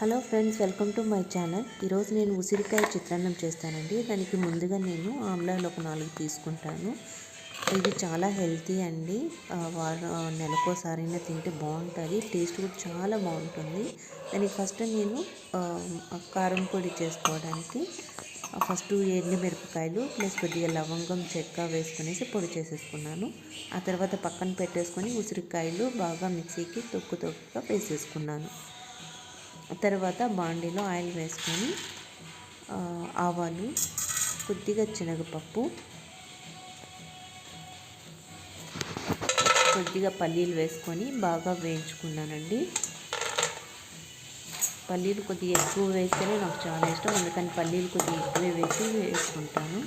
Hello friends welcome to my channel. ఈరోజు నేను ఉసిరికాయ చిత్రాన్నం చేస్తానండి. దానికి ముందుగా నేను ఆమ్లాలు ఒక నాలుగు తీసుకుంటాను. ఇది చాలా హెల్తీ అండి. వారం నెలకోసారైనా తింటే బాగుంటుంది. టేస్ట్ కూడా చాలా బాగుంటుంది. దానికి ఫస్ట్ నేను కారం పొడి చేసుకోవడానికి ఫస్ట్ మిరపకాయలు ప్లస్ కొద్దిగా లవంగం చెక్క వేసుకునేసి పొడి చేసేసుకున్నాను. ఆ తర్వాత పక్కన పెట్టేసుకొని ఉసిరికాయలు బాగా మిక్సీకి తొక్కు తొక్కుగా వేసేసుకున్నాను. తర్వాత బాండీలో ఆయిల్ వేసుకొని ఆవాలు కొద్దిగా శనగపప్పు కొద్దిగా పల్లీలు వేసుకొని బాగా వేయించుకున్నానండి. పల్లీలు కొద్దిగా ఎక్కువ వేస్తేనే నాకు చాలా ఇష్టం. అందుకని పల్లీలు కొద్దిగా ఎక్కువే వేసి వేసుకుంటాను.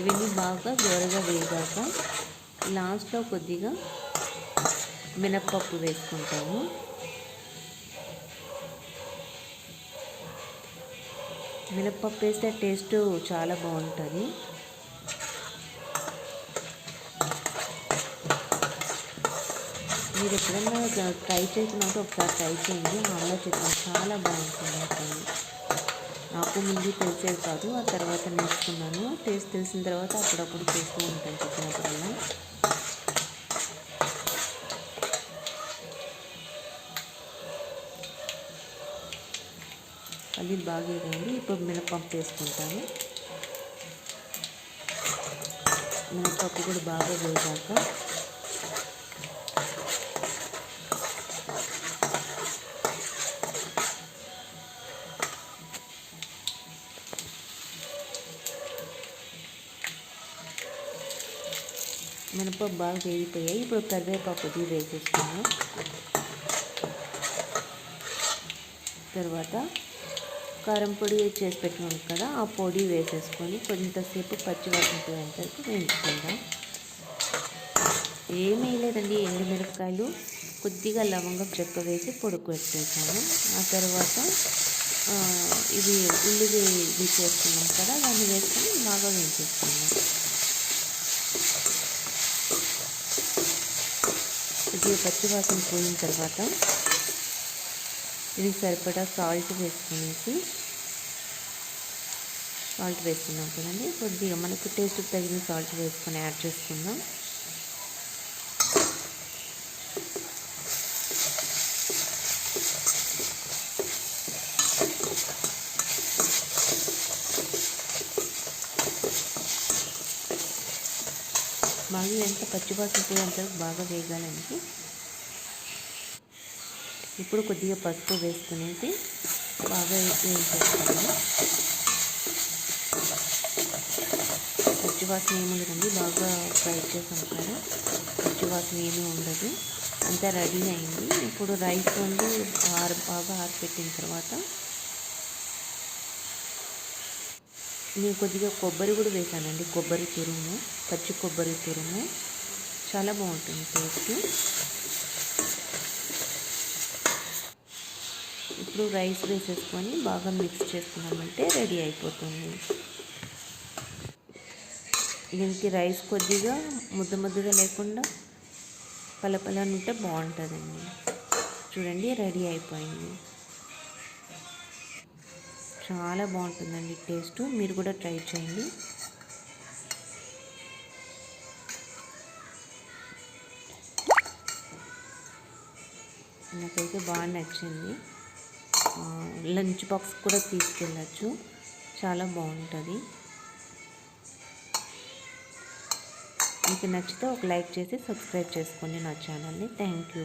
ఇవన్నీ బాగా దూరగా వేగాక లాస్ట్లో కొద్దిగా మినప్పప్పు వేసుకుంటాము. మినప్పప్పు వేస్తే టేస్ట్ చాలా బాగుంటుంది. మీరు ఎప్పుడన్నా ట్రై చేసినట్టు ఒకసారి ట్రై చేయండి. ఆమ్లా చికెన్ చాలా బాగుంటుంది నాకు ముందు తెలిసేది కాదు. ఆ తర్వాత నేర్చుకున్నాను. టేస్ట్ తెలిసిన తర్వాత అప్పుడప్పుడు చేస్తూ ఉంటాను. చెప్పినప్పుడల్లా. అది బాగా వేయండి. ఇప్పుడు మినపప్పు వేసుకుంటాను. మినపప్పు కూడా బాగా వేసాక మినపప్పు బాగా వేగిపోయాయి. ఇప్పుడు కరివేపాకు వేసేసుకున్నాను తర్వాత కారం పొడి చేసి పెట్టినాం కదా ఆ పొడి వేసేసుకొని కొంతసేపు పచ్చివాసన పోయేంత వరకు వేయించుకుందాం. ఏమీ లేదండి ఎండుమిరపకాయలు కొద్దిగా లవంగం చెక్క వేసి పొడుకు పెట్టేసాను ఆ తర్వాత ఇది ఉల్లి ఇది చేసుకున్నాం కదా దాన్ని వేసుకొని బాగా వేయించేసుకున్నాం ఇది పచ్చివాసన పోయిన తర్వాత ఇది సరిపడా సాల్ట్ వేసుకునేసి సాల్ట్ వేస్తున్నాం కదండి. కొద్దిగా మనకు టేస్ట్ తగిన సాల్ట్ వేసుకొని యాడ్ చేసుకుందాం. బాగా ఎంత పచ్చివాసన అంతవరకు బాగా వేగాలండి ఇప్పుడు కొద్దిగా పసుపు వేసుకునేసి బాగా పచ్చి వాసన ఏమి ఉండదండి బాగా ఫ్రై చేసాం కదా పచ్చివాసన ఏమీ ఉండదు. అంతా రెడీ అయింది. ఇప్పుడు రైస్ వండి ఆరు బాగా ఆరిపెట్టిన తర్వాత నేను కొద్దిగా కొబ్బరి కూడా వేసానండి. కొబ్బరి తురుము పచ్చి కొబ్బరి తురుము. చాలా బాగుంటుంది టేస్ట్. ఇప్పుడు రైస్ వేసేసుకొని బాగా మిక్స్ చేసుకున్నామంటే రెడీ అయిపోతుంది. దీనికి రైస్ కొద్దిగా ముద్ద ముద్దగా లేకుండా పలపల ఉంటే బాగుంటుందండి. చూడండి రెడీ అయిపోయింది. చాలా బాగుంటుందండి టేస్ట్. మీరు కూడా ట్రై చేయండి. నాకైతే బాగా నచ్చింది. లంచ్ బాక్స్ కూడా తీసుకెళ్ళచ్చు. చాలా బాగుంటుంది. మీకు నచ్చితే ఒక లైక్ చేసి సబ్స్క్రైబ్ చేసుకోండి నా ఛానల్ని. Thank you.